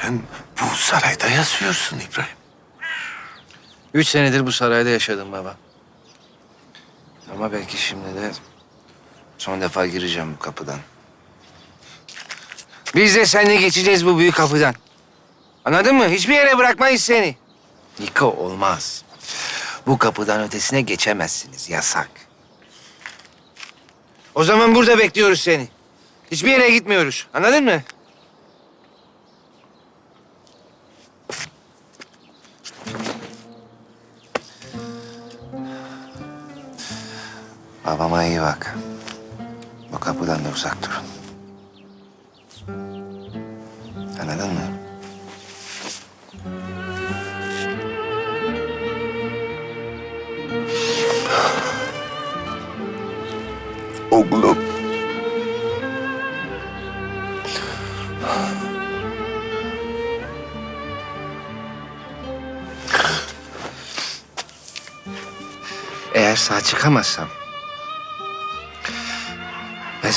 Sen bu sarayda yaşıyorsun İbrahim. Üç senedir bu sarayda yaşadım baba. Ama belki şimdi de son defa gireceğim bu kapıdan. Biz de seninle geçeceğiz bu büyük kapıdan. Anladın mı? Hiçbir yere bırakmayız seni. Niko olmaz. Bu kapıdan ötesine geçemezsiniz. Yasak. O zaman burada bekliyoruz seni. Hiçbir yere gitmiyoruz. Anladın mı? Babama iyi bak. Bu kapıdan da uzak durun. Anladın mı? Oğlum. Eğer sağ çıkamazsam...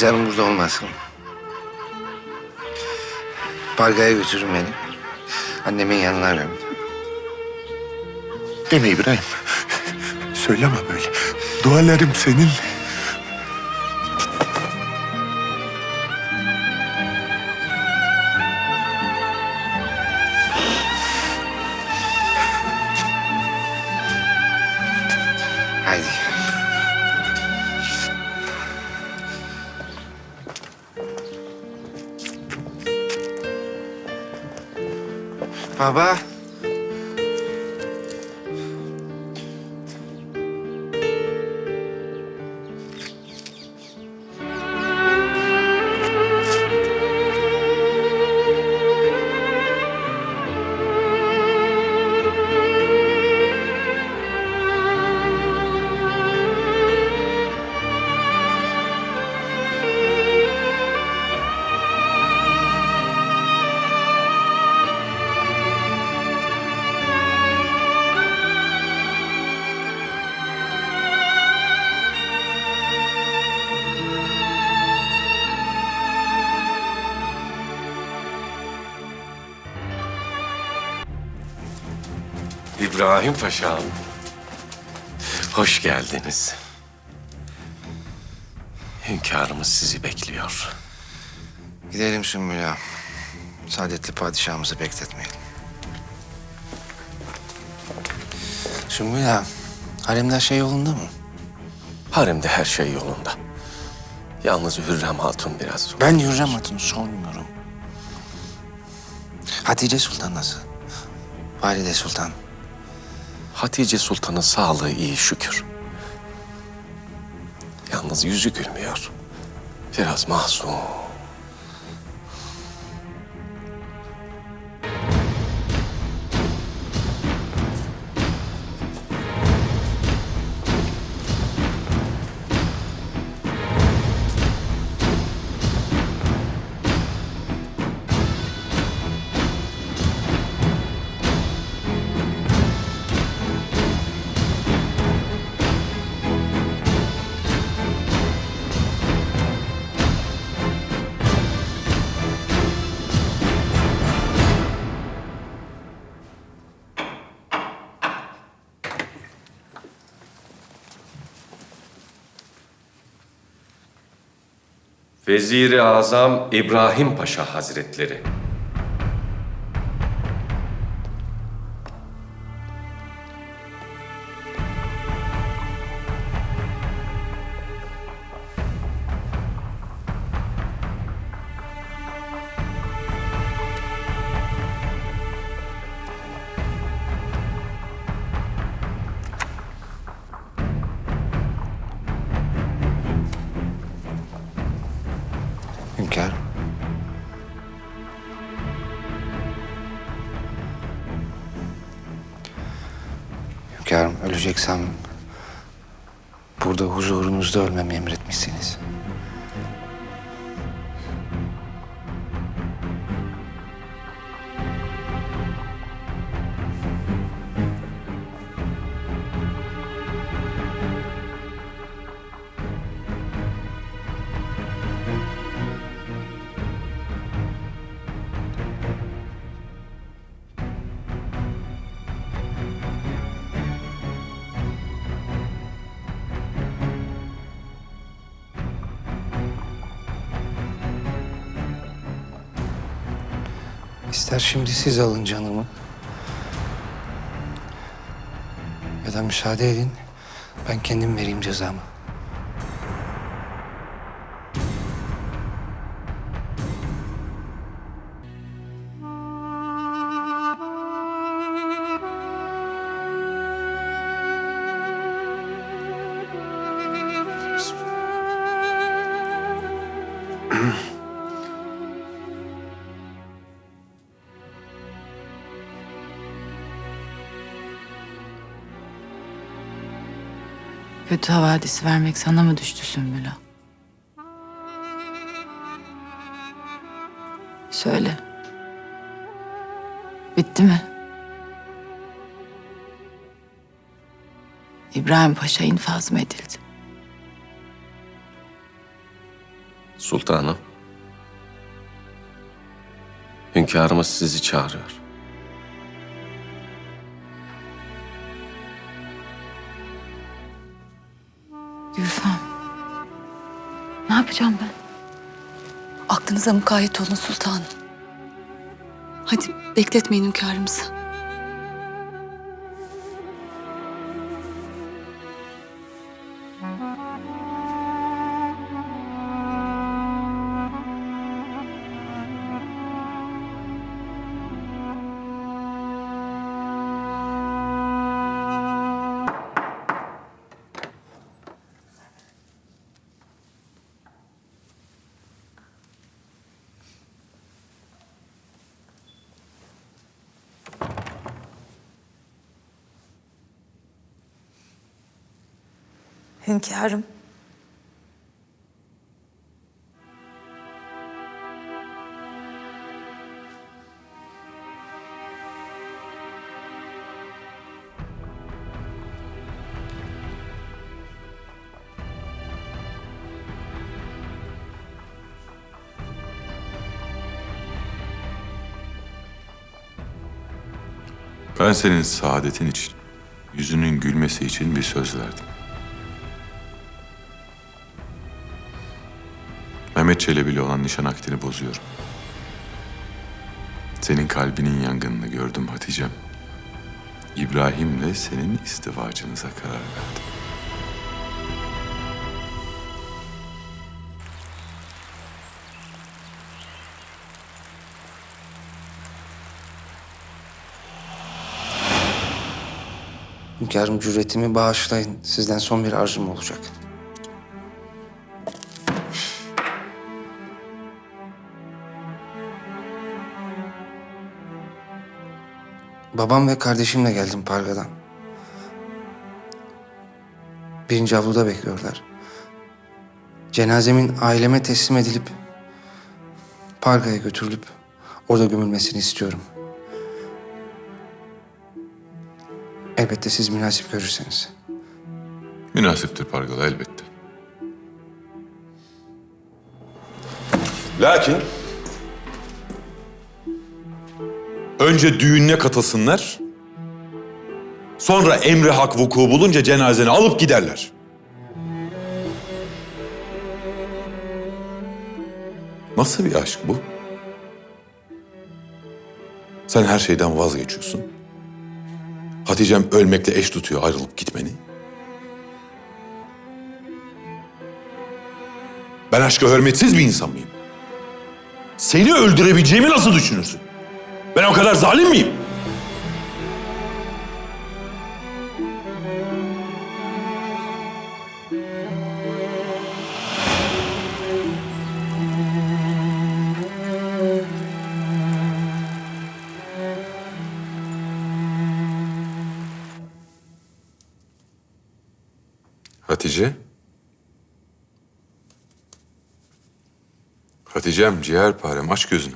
...mezarım burada olmasın. Pargaya götürün beni. Annemin yanına verin. Deme İbrahim. Söyleme böyle. Dualarım seninle. Baba. İbrahim Paşa'm. Hoş geldiniz. Hünkârımız sizi bekliyor. Gidelim Sümbül ağa. Saadetli padişahımızı bekletmeyelim. Sümbül ağa, haremde her şey yolunda mı? Haremde her şey yolunda. Yalnız Hürrem Hatun biraz zor. Ben Hürrem Hatun'u sormuyorum. Hatice Sultan nasıl? Valide Sultan. Hatice Sultan'ın sağlığı iyi şükür. Yalnız yüzü gülmüyor. Biraz mahzun. Vezir-i Azam İbrahim Paşa Hazretleri. Hünkâr. Hünkârım öleceksem burada huzurunuzda ölmemi emretmişsiniz. İster şimdi siz alın canımı. Ya da müsaade edin. Ben kendim vereyim cezamı. Kötü havadisi vermek sana mı düştü Sümbül Ağa? Söyle. Bitti mi? İbrahim Paşa infaz mı edildi? Sultanım. Hünkârımız sizi çağırıyor. Gülfem. Ne yapacağım ben? Aklınıza mukayyet olun sultanım. Hadi bekletmeyin hünkârımızı. Hünkârım. Ben senin saadetin için, yüzünün gülmesi için bir söz verdim. Mehmet Çelebi'yle olan nişan akdini bozuyorum. Senin kalbinin yangınını gördüm Hatice'm. İbrahim'le senin istivacınıza karar verdim. Hünkârım cüretimi bağışlayın. Sizden son bir arzum olacak. Babam ve kardeşimle geldim Parga'dan. Birinci avluda bekliyorlar. Cenazemin aileme teslim edilip Parga'ya götürülüp orada gömülmesini istiyorum. Elbette siz münasip görürseniz. Münasiptir Pargalı elbette. Lakin önce düğününe katılsınlar. Sonra emri hak vuku bulunca cenazeni alıp giderler. Nasıl bir aşk bu? Sen her şeyden vazgeçiyorsun. Hatice'm ölmekle eş tutuyor ayrılıp gitmeni. Ben aşka hürmetsiz bir insan mıyım? Seni öldürebileceğimi nasıl düşünürsün? Ben o kadar zalim miyim? Hatice? Hatice'm ciğerparem aç gözünü.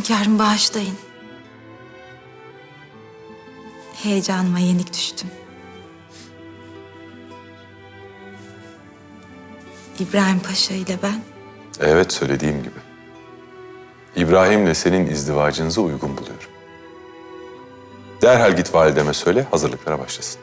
Hünkârım bağışlayın. Heyecanıma yenik düştüm. İbrahim Paşa ile ben Evet söylediğim gibi. İbrahim'le senin izdivacınızı uygun buluyorum. Derhal git valideme söyle hazırlıklara başlasın.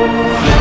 Hünkârım.